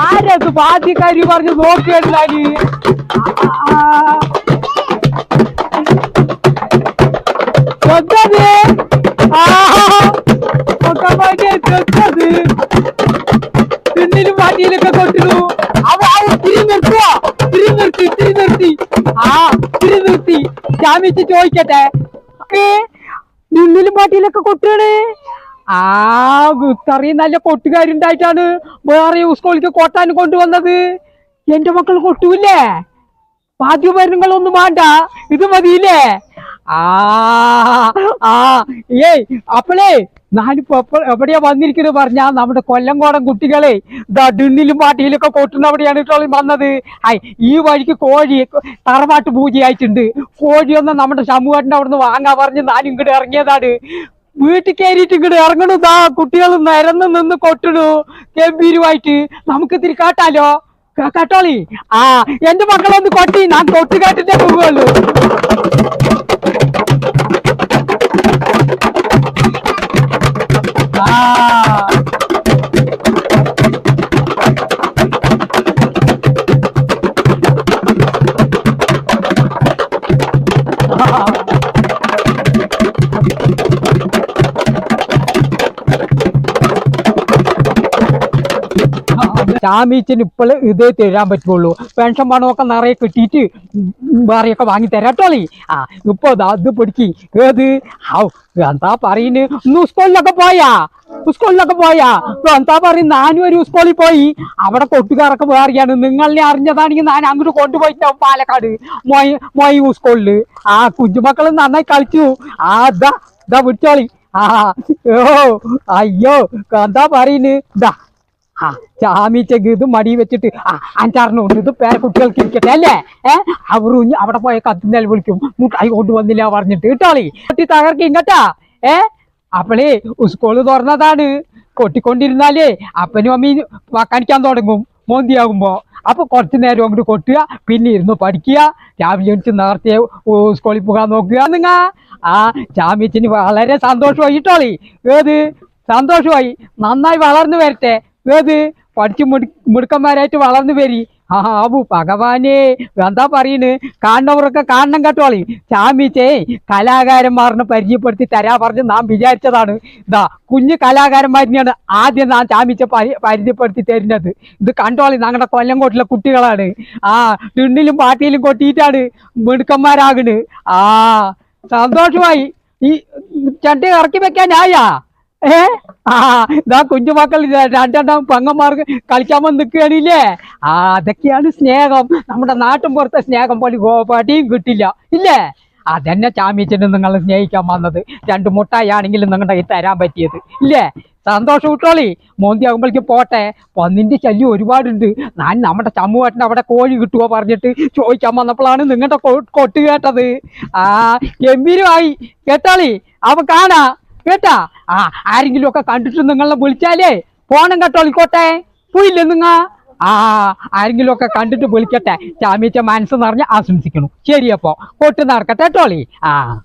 ആരത് പാർട്ടിക്കാരി പറഞ്ഞ് എന്തത് ആ ചോദിക്കട്ടെ? നിന്നിലും പാട്ടിയിലൊക്കെ കൊട്ടുകയാണ് ആ ഇത്രയും നല്ല കൊട്ടുകാരുണ്ടായിട്ടാണ് വേറെ സ്കൂളിക്ക് കൊട്ടാൻ കൊണ്ടുവന്നത്. എന്റെ മക്കൾ കൊട്ടൂല്ലേ? വാദ്യോപകരണങ്ങളൊന്നും വേണ്ട. ഇത് മതിയില്ലേ? ആ ആ ഏയ് അപ്പളേ ഞാനിപ്പോ എവിടെയാ വന്നിരിക്കുന്നത് പറഞ്ഞാ നമ്മുടെ കൊല്ലംകോടൻ കുട്ടികളെ ദിണ്ണിലും പാട്ടിയിലും ഒക്കെ കൊട്ടുന്ന അവിടെയാണ് ഇട്ടോളം വന്നത്. ഐ ഈ വഴിക്ക് കോഴി തറവാട്ട് പൂജയായിട്ടുണ്ട്. കോഴിയൊന്നും നമ്മുടെ സമൂഹത്തിന്റെ അവിടുന്ന് വാങ്ങാൻ പറഞ്ഞ് ഞാൻ ഇങ്ങോട്ട് ഇറങ്ങിയതാണ്. വീട്ടിൽ കയറിയിട്ട് ഇങ്ങോട്ട് ഇറങ്ങണു. ദാ കുട്ടികൾ നിരന്ന് നിന്ന് കൊട്ടണു. ഗംഭീരമായിട്ട്. നമുക്ക് ഇത്തിരി കാട്ടാലോ? കാട്ടോളി. ആ എന്റെ മക്കളൊന്ന് കൊട്ടി. ഞാൻ തൊട്ട് കേട്ടിട്ടേ പോകുള്ളൂ ആ ചാമീച്ചിന് ഇപ്പോൾ ഇതേ തരാൻ പറ്റുള്ളൂ. പെൻഷൻ പണമൊക്കെ നിറയെ കിട്ടിയിട്ട് വേറെയൊക്കെ വാങ്ങി തരാട്ടോളി ആ ഇപ്പൊ അത് പിടിക്കി. ഏത്? ആ എന്താ പറയുന്നു? ഇന്ന് സ്കൂളിലൊക്കെ പോയാ? സ്കൂളിലൊക്കെ പോയാ? എന്താ പറയും ഞാനും ഒരു സ്കൂളിൽ പോയി. അവിടെ കൊട്ടുകാരൊക്കെ വേറെയാണ്. നിങ്ങളെ അറിഞ്ഞതാണെങ്കിൽ ഞാൻ അങ്ങോട്ട് കൊണ്ടുപോയിട്ടാവും പാലക്കാട്. മൊയ് മൊയ് സ്കൂളിൽ. ആ കുഞ്ഞുമക്കൾ നന്നായി കളിച്ചു. ആ ഇതാ ഇതാ വിട്ടോളി ആ ഓ അയ്യോ എന്താ പറയുന്നു? ഇതാ ആ മടി വെച്ചിട്ട് ആ അഞ്ചാറിനുണ്ട് ഇത് പേര കുട്ടികൾക്ക് ഇരിക്കട്ടെ അല്ലേ? ഏ അവർ അവിടെ പോയ കത്തുന്നൽ വിളിക്കും. മുട്ടായി കൊണ്ടുവന്നില്ല പറഞ്ഞിട്ട്. കിട്ടാളി കൊട്ടി തകർക്കും ഇങ്ങട്ടാ. ഏ അപ്പളേ സ്കൂൾ തുറന്നതാണ്. കൊട്ടിക്കൊണ്ടിരുന്നാലേ അപ്പനും അമ്മയും കാണിക്കാൻ തുടങ്ങും. മോന്തിയാകുമ്പോ. അപ്പൊ കുറച്ചു നേരം അങ്ങോട്ട് കൊട്ടുക പിന്നെ ഇരുന്ന് പഠിക്കുക. രാവിലെ എണിച്ച് നേരത്തെ സ്കൂളിൽ പോകാൻ നോക്കുക. നിങ്ങ ആ ജാമ്യത്തിന് വളരെ സന്തോഷമായി കേട്ടോളി ഏത്? സന്തോഷമായി. നന്നായി വളർന്നു വരട്ടെ. ഏത്? പഠിച്ച് മിടു മിടുക്കന്മാരായിട്ട് വളർന്നു വരി. ആ ആബു ഭഗവാനെ. എന്താ പറയുന്നു കാണുന്നവരൊക്കെ കാണണം കേട്ടോളി ചാമിച്ചേ കലാകാരന്മാരനെ പരിചയപ്പെടുത്തി തരാ പറഞ്ഞ് നാം വിചാരിച്ചതാണ്. ഇതാ കുഞ്ഞു കലാകാരന്മാരിനെയാണ് ആദ്യം നാം ചാമിച്ച പരി പരിചയപ്പെടുത്തി തരുന്നത്. ഇത് കണ്ടോളി ഞങ്ങളുടെ കൊല്ലംകോട്ടിലെ കുട്ടികളാണ്. ആ ടിണ്ണിലും പാട്ടിയിലും കൊട്ടിയിട്ടാണ് മിടുക്കന്മാരാകണ്. ആ സന്തോഷമായി. ഈ ചട്ടി ഇറക്കി വെക്കാനായാ ഏ? ആ ഇതാ കുഞ്ഞുമക്കൾ രണ്ടെണ്ണം പെങ്ങന്മാർക്ക് കളിക്കാൻ വന്ന് നിൽക്കുകയാണില്ലേ? ആ അതൊക്കെയാണ് സ്നേഹം. നമ്മുടെ നാട്ടും പുറത്തെ സ്നേഹം പോലെ ഗോപാട്ടിയും കിട്ടില്ല. ഇല്ലേ? അതന്നെ ചാമ്യച്ചന് നിങ്ങൾ സ്നേഹിക്കാൻ വന്നത്. രണ്ട് മുട്ടായാണെങ്കിലും നിങ്ങളുടെ കയ്യിൽ തരാൻ പറ്റിയത്. ഇല്ലേ? സന്തോഷം വിട്ടോളി മോന്തി ആകുമ്പോഴേക്ക് പോട്ടെ. പന്നിന്റെ ശല്യം ഒരുപാടുണ്ട്. ഞാൻ നമ്മുടെ ചമ്മുവേട്ടൻ അവിടെ കോഴി കിട്ടുമോ പറഞ്ഞിട്ട് ചോദിക്കാൻ വന്നപ്പോഴാണ് നിങ്ങളുടെ കൊട്ട് കേട്ടത്. ആ ഗംഭീരമായി. കേട്ടാളി? അവ കാണാ. കേട്ടാ? ആ ആരെങ്കിലും ഒക്കെ കണ്ടിട്ട് നിങ്ങളെ വിളിച്ചാലേ? ഫോണം കേട്ടോളിക്കോട്ടെ പോയില്ലേ നിങ്ങ? ആ ആരെങ്കിലും ഒക്കെ കണ്ടിട്ട് വിളിക്കട്ടെ. ചാമീച്ച മനസ്സ് നിറഞ്ഞ് ആശംസിക്കണം ശരിയപ്പോ കൊട്ട് നടക്കട്ടെ ടോളി. ആ.